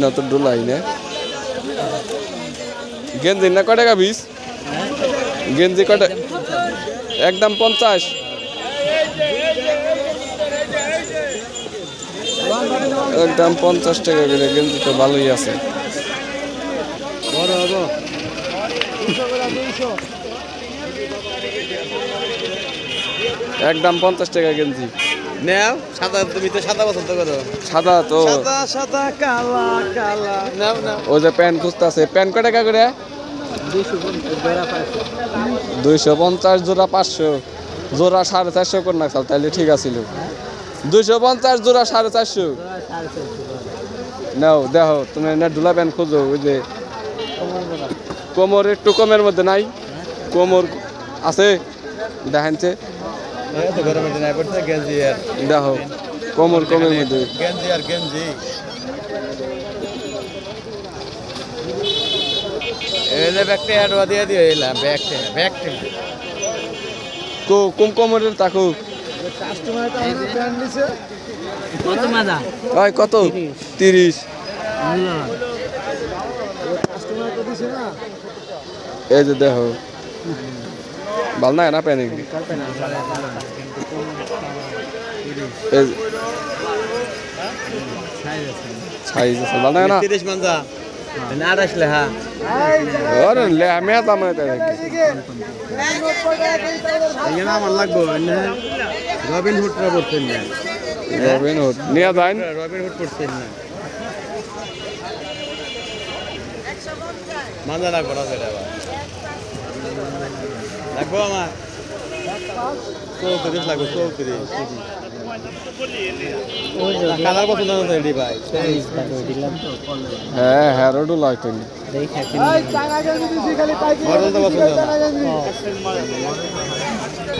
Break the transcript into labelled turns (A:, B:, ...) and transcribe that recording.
A: না তো ডোলাই না। গেঞ্জি না কয় টাকা পিস গেঞ্জি কয় টাকা একদম পঞ্চাশ। একদম পঞ্চাশ টাকা করে গেঞ্জি তো ভালোই আছে। একদম পঞ্চাশ টাকা গেঞ্জি।
B: নেও সাদা তুমি তো সাদা পছন্দ করো।
A: সাদা তো।
B: সাদা সাদা কালা কালা। নাও নাও।
A: ও যে প্যান্ট খুঁজতেছে প্যান্ট কয় টাকা করে? দুইশো পঞ্চাশ জোড়া পাঁচশো। জোড়া সাড়ে চারশো করে না খাল তাহলে ঠিক আছিল। দুইশো পঞ্চাশ জোড়া সাড়ে চারশো। নাও দেখো তুমি না ডুলা প্যান্ট খোঁজো ওই যে কোমর একটু কমের মধ্যে নাই। কোমর আছে
B: তো গরমের দিন আইপড়ছে গেঞ্জি আর
A: দেখো কোমর কমের মধ্যে।
B: গেঞ্জি আর গেঞ্জি। এই যে ব্যাগটা অ্যাডওয়া দিয়ে দিয়ে এলাম ব্যাগটা ব্যাগটা।
A: কো কোন কোমরের তাকু
B: কাস্টমার তো আমার প্যান্ট নিছে
C: কত?
A: তিরিশ। এই যে দেখো। ভালো না না প্যান এগুলি এই যে- সাইজ আছে ভালো না না
B: 30 মানজা। আড়াইশ লেহা
A: আরে লে আমি আতা তাই নাকি?
B: এখানে আমার লাগবো রবিন হুডটা পড়ছেন না
A: রবিন হুড। নিয়ে যাইন।
B: রবিন হুড পড়ছেন না। মানজা না সেটা আবার লাগবো আমার? চৌত্রিশ লাগবে চৌত্রিশ কালার পছন্দ না রেডি ভাই?
A: হ্যাঁ হ্যাঁ রোডও লাগতো নি
B: মডেল তো পছন্দ না।